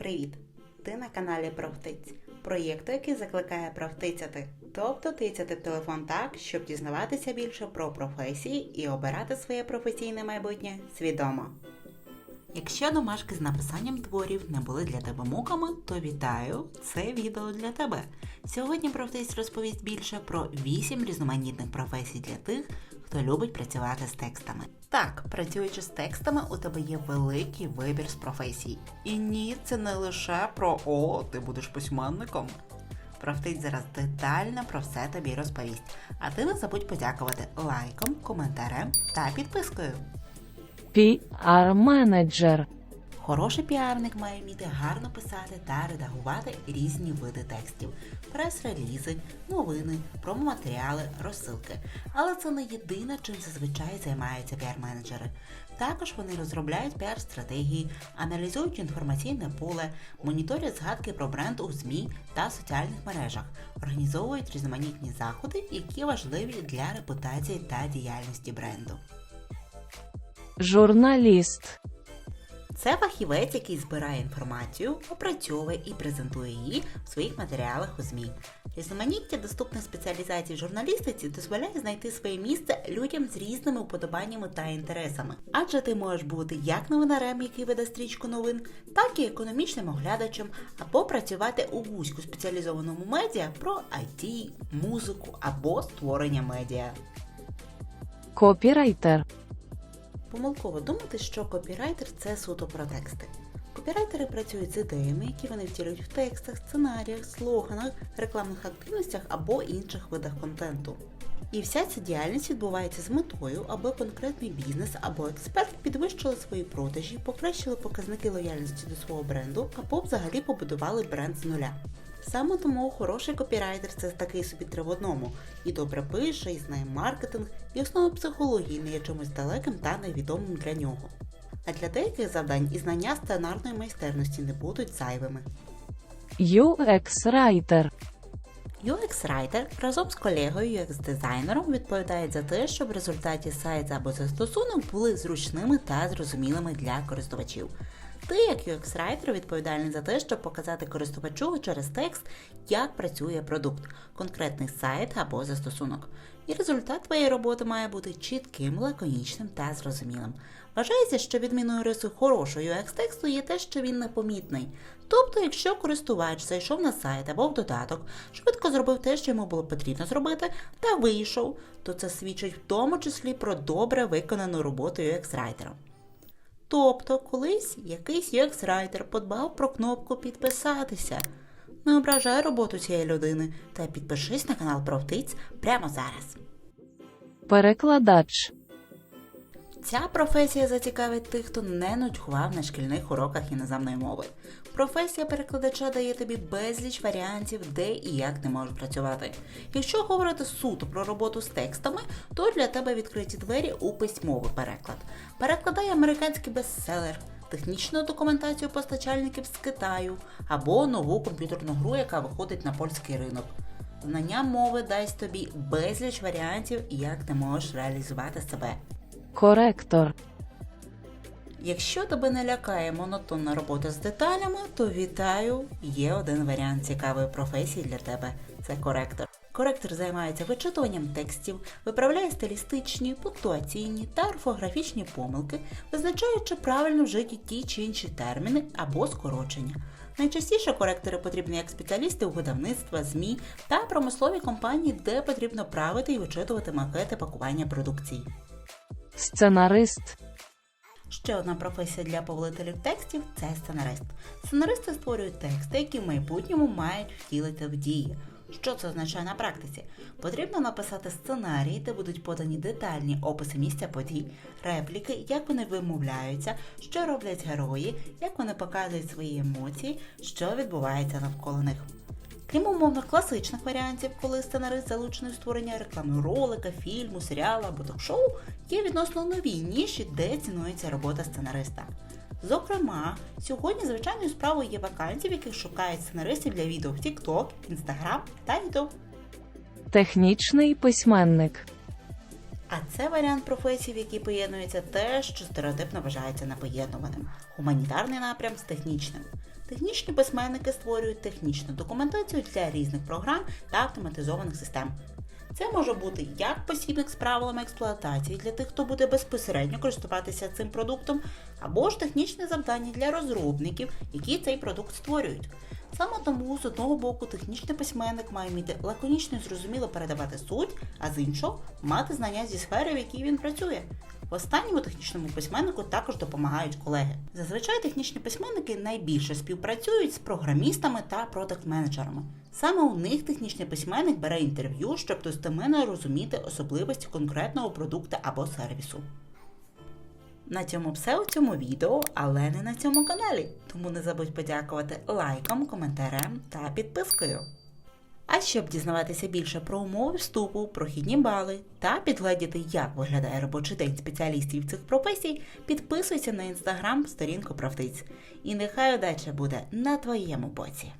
Привіт! Ти на каналі Правтиць, проєкту, який закликає правтицяти, тобто тицяти в телефон так, щоб дізнаватися більше про професії і обирати своє професійне майбутнє свідомо. Якщо домашки з написанням творів не були для тебе муками, то вітаю! Це відео для тебе. Сьогодні правтиць розповість більше про 8 різноманітних професій для тих, хто любить працювати з текстами. Так, працюючи з текстами, у тебе є великий вибір з професій. І ні, це не лише про о, ти будеш письменником. Правтиць зараз детально про все тобі розповість. А ти не забудь подякувати лайком, коментарем та підпискою. PR-менеджер, Хороший піарник має вміти гарно писати та редагувати різні види текстів, прес-релізи, новини, промоматеріали, розсилки. Але це не єдине, чим зазвичай займаються піар-менеджери. Також вони розробляють піар-стратегії, аналізують інформаційне поле, моніторять згадки про бренд у ЗМІ та соціальних мережах, організовують різноманітні заходи, які важливі для репутації та діяльності бренду. Журналіст, Це фахівець, який збирає інформацію, опрацьовує і презентує її в своїх матеріалах у ЗМІ. Різноманіття доступних спеціалізацій в журналістиці дозволяє знайти своє місце людям з різними вподобаннями та інтересами. Адже ти можеш бути як новинарем, який веде стрічку новин, так і економічним оглядачем, або працювати у вузько спеціалізованому медіа про IT, музику або створення медіа. копірайтер, Помилково думати, що копірайтер це суто про тексти. Копірайтери працюють з ідеями, які вони втілюють в текстах, сценаріях, слоганах, рекламних активностях або інших видах контенту. І вся ця діяльність відбувається з метою, аби конкретний бізнес або експерт підвищили свої продажі, покращили показники лояльності до свого бренду або взагалі побудували бренд з нуля. Саме тому хороший копірайтер це такий собі три в одному. І добре пише, і знає маркетинг, і основи психології не є чимось далеким та невідомим для нього. А для деяких завдань і знання сценарної майстерності не будуть зайвими. UX-райтер, UX-райтер разом з колегою UX-дизайнером відповідає за те, щоб в результаті сайт або застосунок були зручними та зрозумілими для користувачів. Ти, як UX-райтер, відповідальний за те, щоб показати користувачу через текст, як працює продукт, конкретний сайт або застосунок. І результат твоєї роботи має бути чітким, лаконічним та зрозумілим. Вважається, що відмінною рисою хорошого UX-тексту є те, що він непомітний. Тобто, якщо користувач зайшов на сайт або в додаток, швидко зробив те, що йому було потрібно зробити, та вийшов, то це свідчить в тому числі про добре виконану роботу UX-райтером. Тобто, колись якийсь UX-райтер подбав про кнопку підписатися. Не ображай роботу цієї людини та підпишись на канал Правтиць прямо зараз. перекладач, Ця професія зацікавить тих, хто не нудьгував на шкільних уроках іноземної мови. Професія перекладача дає тобі безліч варіантів, де і як ти можеш працювати. Якщо говорити суто про роботу з текстами, то для тебе відкриті двері у письмовий переклад. Перекладай американський бестселер, технічну документацію постачальників з Китаю або нову комп'ютерну гру, яка виходить на польський ринок. Знання мови дасть тобі безліч варіантів, як ти можеш реалізувати себе. Коректор, Якщо тебе не лякає монотонна робота з деталями, то вітаю! Є один варіант цікавої професії для тебе це коректор. Коректор займається вичитуванням текстів, виправляє стилістичні, пунктуаційні та орфографічні помилки, визначаючи правильно вжиті ті чи інші терміни або скорочення. Найчастіше коректори потрібні як спеціалісти у видавництва, ЗМІ та промислові компанії, де потрібно правити і вичитувати макети пакування продукції. Сценарист, Ще одна професія для повелителів текстів це сценарист. Сценаристи створюють тексти, які в майбутньому мають втілити в дії. Що це означає на практиці? Потрібно написати сценарій, де будуть подані детальні описи місця подій, репліки, як вони вимовляються, що роблять герої, як вони показують свої емоції, що відбувається навколо них. Крім умовно класичних варіантів, коли сценарист залучений у створення рекламного ролика, фільму, серіалу або ток-шоу, є відносно нові ніші, де цінується робота сценариста. Зокрема, сьогодні звичайною справою є вакансії, в яких шукають сценаристів для відео в TikTok, Instagram та YouTube. технічний письменник, А це варіант професії, в якій поєднується те, що стереотипно вважається непоєднуваним гуманітарний напрям з технічним. Технічні письменники створюють технічну документацію для різних програм та автоматизованих систем. Це може бути як посібник з правилами експлуатації для тих, хто буде безпосередньо користуватися цим продуктом, або ж технічне завдання для розробників, які цей продукт створюють. Саме тому, з одного боку, технічний письменник має вміти лаконічно і зрозуміло передавати суть, а з іншого мати знання зі сфери, в якій він працює. В останньому технічному письменнику також допомагають колеги. Зазвичай технічні письменники найбільше співпрацюють з програмістами та продакт-менеджерами. Саме у них технічний письменник бере інтерв'ю, щоб достеменно розуміти особливості конкретного продукту або сервісу. На цьому все у цьому відео, але не на цьому каналі. Тому не забудь подякувати лайком, коментарем та підпискою. А щоб дізнаватися більше про умови вступу, прохідні бали та підгледіти, як виглядає робочий день спеціалістів цих професій, підписуйся на інстаграм сторінку правдиць. І нехай удача буде на твоєму боці.